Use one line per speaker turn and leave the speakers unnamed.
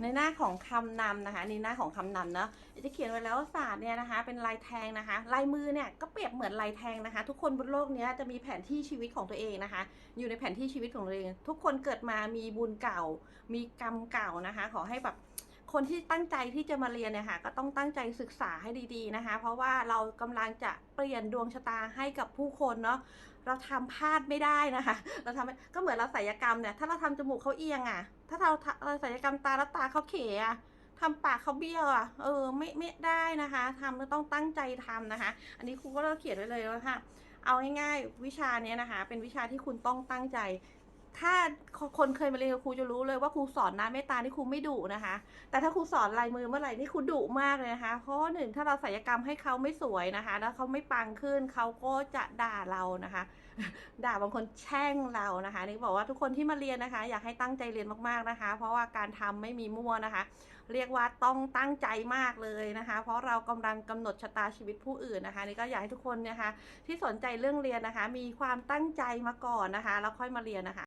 ในหน้าของคำนำนะคะนี่หน้าของคำนำเนาะจะเขียนไว้แล้วว่าศาสตร์เนี่ยนะคะ เป็นลายแทงนะคะ ลายมือเนี่ยก็เปรียบเหมือนลายแทงนะคะ ทุกคนบนโลกนี้จะมีแผนที่ชีวิตของตัวเองนะคะ อยู่ในแผนที่ชีวิตของตัวเอง ทุกคนเกิดมามีบุญเก่า มีกรรมเก่านะคะ ขอให้แบบ คนที่ตั้งใจที่จะมาเรียนเนี่ยค่ะก็ต้องตั้งใจศึกษาให้ดีๆนะคะ เพราะว่าเรากำลังจะเปลี่ยนดวงชะตาให้กับผู้คนเนาะเราทำพลาดไม่ได้นะคะ เราทำก็เหมือนเราศัลยกรรมเนี่ยถ้าเราทำจมูกเขาเอียงอะ่ะ ถ้าเราเราศัลยกรรมตาแล้วตาเขาเขอะทำปากเขาเบี้ยวอะ เออไม่ไม่ได้นะคะทำต้องตั้งใจทำนะคะ อันนี้ครูก็เขียนไว้เลยว่าค่ะเอาง่ายๆวิชาเนี้ยนะคะ เป็นวิชาที่คุณต้องตั้งใจ ถ้าคนเคยมาเรียนกับครูจะรู้เลยว่าครูสอนน้ำเมตตานี่ครูไม่ดุนะคะ แต่ถ้าครูสอนลายมือเมื่อไหร่นี่ครูดุมากเลยนะคะ เพราะหนึ่งถ้าเราศัลยกรรมให้เขาไม่สวยนะคะ แล้วเขาไม่ปังขึ้นเขาก็จะด่าเรานะคะ ด่าบางคนแช่งเรานะคะนี่บอกว่าทุกคนที่มาเรียนนะคะ อยากให้ตั้งใจเรียนมากๆนะคะ เพราะว่าการทำไม่มีมั่วนะคะ เรียกว่าต้องตั้งใจมากเลยนะคะ เพราะเรากำลังกำหนดชะตาชีวิตผู้อื่นนะคะนี่ก็อยากให้ทุกคนนะคะ ที่สนใจเรื่องเรียนนะคะ มีความตั้งใจมาก่อนนะคะ แล้วค่อยมาเรียนนะคะ